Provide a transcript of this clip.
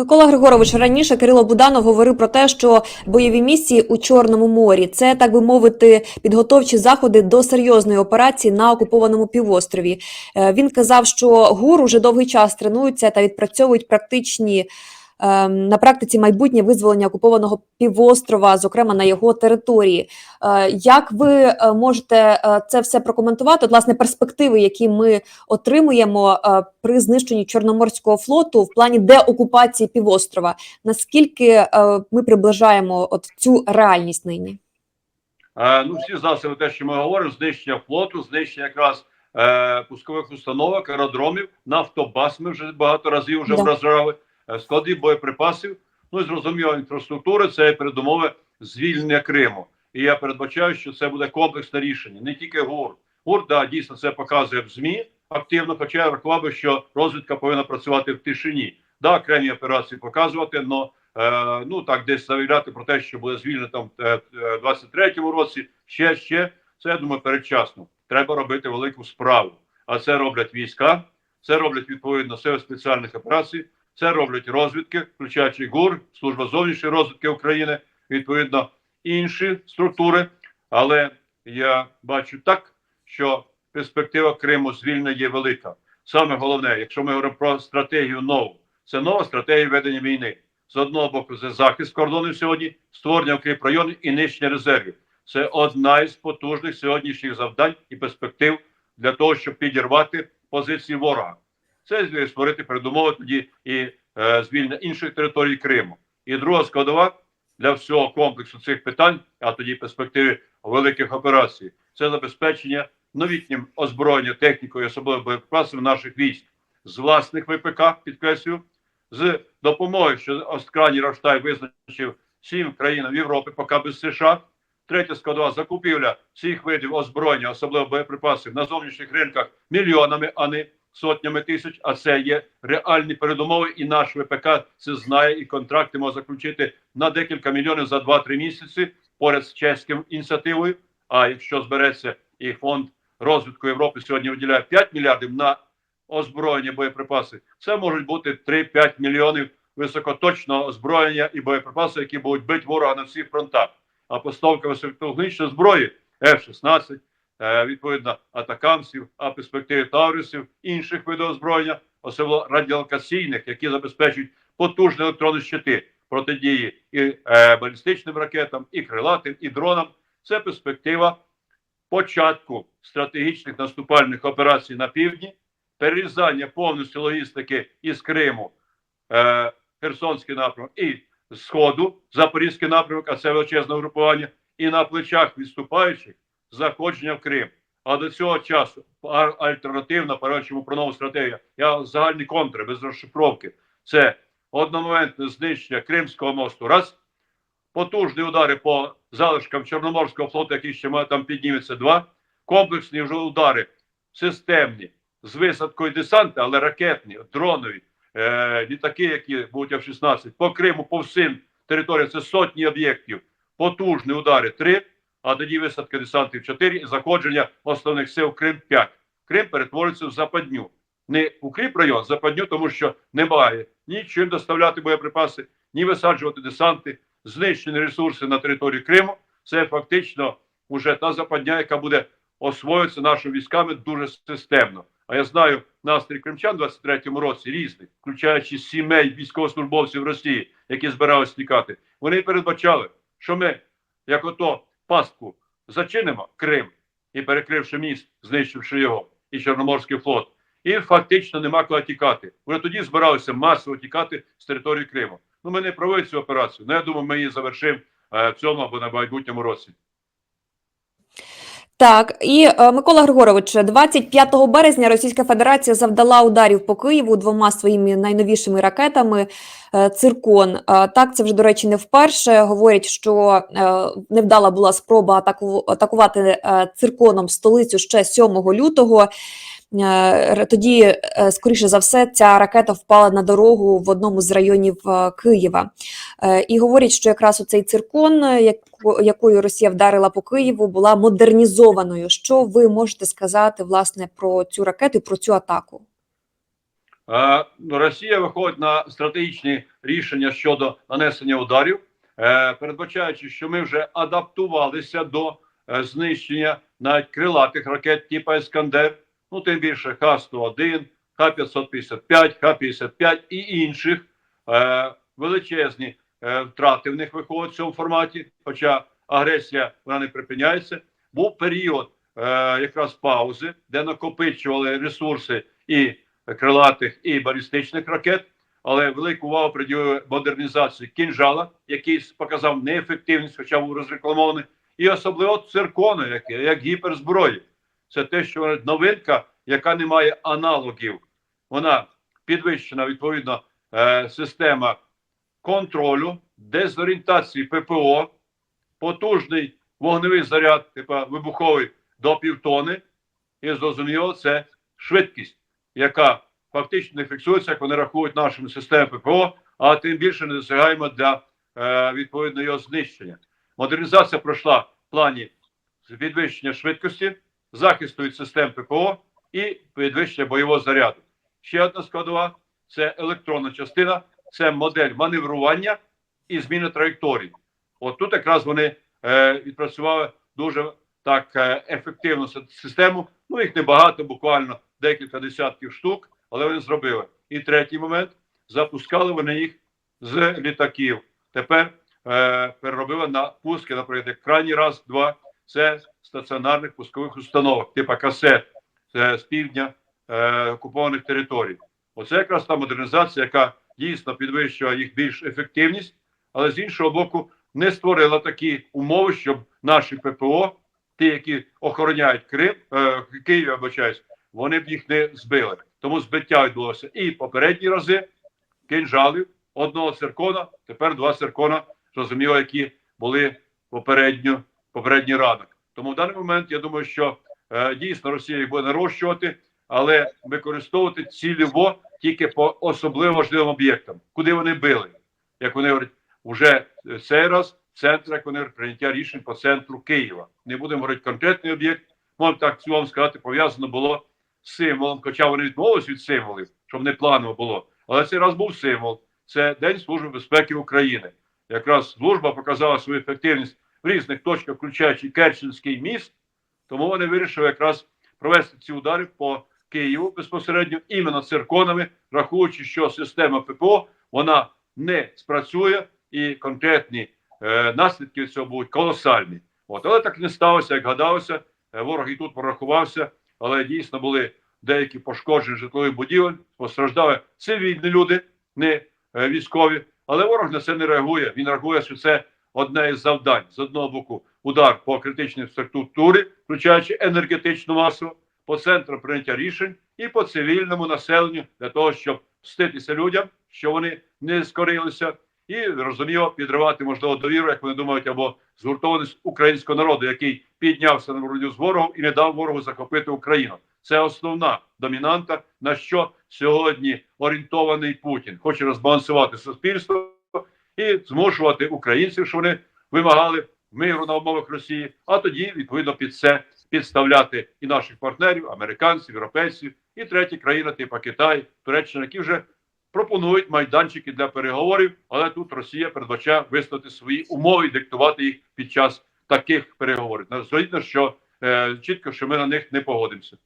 Микола Григорович раніше Кирило Буданов говорив про те, що бойові місії у Чорному морі це так би мовити підготовчі заходи до серйозної операції на окупованому півострові. Е, Він казав, що ГУР уже довгий час тренуються та відпрацьовують практичні. Е, На практиці майбутнє визволення окупованого півострова, зокрема на його території. Е, Як ви е, можете е, це все прокоментувати? От, власне, перспективи, які ми отримуємо при знищенні Чорноморського флоту в плані деокупації півострова. Наскільки ми приближаємо от цю реальність нині? Ну, всі засоби, те, що ми говоримо, знищення флоту, знищення якраз е, пускових установок, аеродромів, нафтобаз. Ми вже багато разів вже Да. вражали, е, складів боєприпасів. Ну і зрозуміло, інфраструктури це передумови звільнення Криму. І я передбачаю, що це буде комплексне рішення, не тільки ГУР. ГУР, да, дійсно це показує в ЗМІ активно, хоча я рахував би, що розвідка повинна працювати в тишині. Да, окремі операції показувати, але е, ну так десь заявляти про те, що буде звільнено там е, е, 23-му році, ще ще це я думаю передчасно. Треба робити велику справу. А це роблять війська, це роблять відповідно сили спеціальних операцій, це роблять розвідки, включаючи ГУР, служба зовнішньої розвідки України, відповідно інші структури. Але я бачу так, що перспектива Криму звільнення є велика. Саме головне, якщо ми говоримо про стратегію нову, це нова стратегія ведення війни. З одного боку, це захист кордонів сьогодні, створення укріп районів і нищення резервів. Це одна із потужних сьогоднішніх завдань і перспектив для того, щоб підірвати позиції ворога. Це створити передумови тоді і е, звільнення інших територій Криму. І друга складова для всього комплексу цих питань, а тоді перспективи великих операцій, це забезпечення новітнім озброєння технікою, особливо боєприпасами наших військ з власних ВПК, підкреслюю, з допомогою, що Осткрані Рафштай визначив сім країн Європи, поки без США. Третя складова закупівля всіх видів озброєння, особливо боєприпасів на зовнішніх ринках мільйонами, а не сотнями тисяч. А це є реальні передумови, і наш ВПК це знає, і контракти може заключити на декілька мільйонів за 2-3 місяці поряд з чеським ініціативою. А якщо збереться і фонд розвитку Європи сьогодні виділяє 5 мільярдів на озброєння боєприпаси, це можуть бути 3-5 мільйонів високоточного озброєння і боєприпаси, які будуть бити ворога на всіх фронтах. А поставка високотехнічної зброї F-16, е, відповідно атакамсів, а перспективи Таурусів, інших видів озброєння, особливо радіолокаційних, які забезпечують потужні електронні щити протидії і е, балістичним ракетам, і крилатим, і дронам. Це перспектива початку стратегічних наступальних операцій на півдні, перерізання повністю логістики із Криму, е, Херсонський напрямок і Сходу, Запорізький напрямок, а це величезне групування, і на плечах відступаючих заходження в Крим. А до цього часу альтернативна передчому про нову стратегію. Я загальні контри без розшифровки. Це одномоментне знищення Кримського мосту. Раз потужні удари по залишкам Чорноморського флоту, який ще там підніметься. Два комплексні вже удари системні з висадкою десанта, але ракетні, дронові, е, літаки, які будуть F-16, по Криму, по всім територіям. Це сотні об'єктів. Потужні удари три, а тоді висадка десантів чотири і заходження основних сил Крим 5. Крим перетвориться в западню. Не укріп район, западню, тому що немає ні чим доставляти боєприпаси, ні висаджувати десанти, знищені ресурси на території Криму. Це фактично вже та западня, яка буде освоюватися нашими військами дуже системно. А я знаю настрій кримчан у 23-му році різних, включаючи сімей військовослужбовців Росії, які збиралися тікати. Вони передбачали, що ми, як ото пастку, зачинимо Крим і перекривши міст, знищивши його, і Чорноморський флот. І фактично нема куди тікати. Вже тоді збиралися масово тікати з території Криму. Ну, ми не провели цю операцію. Ну, я думаю, ми її завершимо е, в цьому або на майбутньому році. Так, і е, Микола Григорович, 25 березня Російська Федерація завдала ударів по Києву двома своїми найновішими ракетами е, Циркон. Е, так, це вже до речі не вперше. Говорять, що невдала була спроба атаку, атакувати цирконом столицю ще 7 лютого. Тоді, скоріше за все, ця ракета впала на дорогу в одному з районів Києва. І говорять, що якраз оцей циркон, е, яку- якою Росія вдарила по Києву, була модернізованою. Що ви можете сказати власне про цю ракету про цю атаку? Е, Росія виходить на стратегічні рішення щодо нанесення ударів, е, передбачаючи, що ми вже адаптувалися до е, знищення навіть крилатих ракет типу Іскандер, ну тим більше Х-101, Х-555, Х-55 і інших. Величезні втрати в них виходять в цьому форматі, хоча агресія вона не припиняється. Був період е, якраз паузи, де накопичували ресурси і крилатих і балістичних ракет, але велику увагу приділили модернізації кінжала, який показав неефективність, хоча був розрекламований, і особливо циркону, як, як гіперзброї. Це те, що новинка, яка не має аналогів. Вона підвищена відповідно е, система контролю, дезорієнтації ППО, потужний вогневий заряд, типа вибуховий до півтони, і зрозуміло, це швидкість, яка фактично не фіксується, як вони рахують нашими системами ППО, а тим більше не досягаємо для е, відповідно його знищення. Модернізація пройшла в плані підвищення швидкості, захисту від систем ППО і підвищення бойового заряду. Ще одна складова це електронна частина, це модель маневрування і зміни траєкторії. От тут якраз вони е, відпрацювали дуже так е, ефективну систему. Ну їх небагато, буквально декілька десятків штук, але вони зробили. І третій момент запускали вони їх з літаків. Тепер е, переробили на пуски, наприклад, крайній раз, два це стаціонарних пускових установок, типу касет з півдня е, окупованих територій. Оце якраз та модернізація, яка дійсно підвищує їх більш ефективність, але з іншого боку, не створила такі умови, щоб наші ППО, ті, які охороняють Крим, е, Київ, я вибачаюсь, вони б їх не збили. Тому збиття відбулося і попередні рази кинжалів, одного циркона, тепер два циркона, зрозуміло, які були попередньо, попередній ранок. Тому в даний момент я думаю, що е, дійсно Росія їх буде нарощувати, але використовувати цільово тільки по особливо важливим об'єктам, куди вони били. Як вони говорять, вже цей раз центр, як вони прийняття рішень по центру Києва. Не будемо говорити конкретний об'єкт. Можемо так цілому сказати, пов'язано було з символом, хоча вони відмовились від символів, щоб не планово було. Але цей раз був символ. Це День Служби безпеки України. Якраз служба показала свою ефективність в різних точках, включаючи Керченський міст. Тому вони вирішили якраз провести ці удари по Києву безпосередньо іменно цирконами, рахуючи, що система ППО вона не спрацює, і конкретні е, наслідки цього будуть колосальні. От, але так не сталося, як гадалося. Е, ворог і тут порахувався, але дійсно були деякі пошкоджені житлові будівель, постраждали цивільні люди, не е, військові. Але ворог на це не реагує. Він реагує, що це одне із завдань з одного боку удар по критичній інфраструктурі, включаючи енергетичну масу, по центру прийняття рішень і по цивільному населенню для того, щоб вститися людям, що вони не скорилися, і розуміло підривати можливо довіру, як вони думають, або згуртованість українського народу, який піднявся на боротьбу з ворогом і не дав ворогу захопити Україну. Це основна домінанта, на що сьогодні орієнтований Путін хоче розбалансувати суспільство і змушувати українців, що вони вимагали миру на умовах Росії, а тоді відповідно під це підставляти і наших партнерів, американців, європейців, і треті країни, типу Китай, Туреччина, які вже пропонують майданчики для переговорів, але тут Росія передбачає виставити свої умови і диктувати їх під час таких переговорів. Звідно, що е, чітко, що ми на них не погодимося.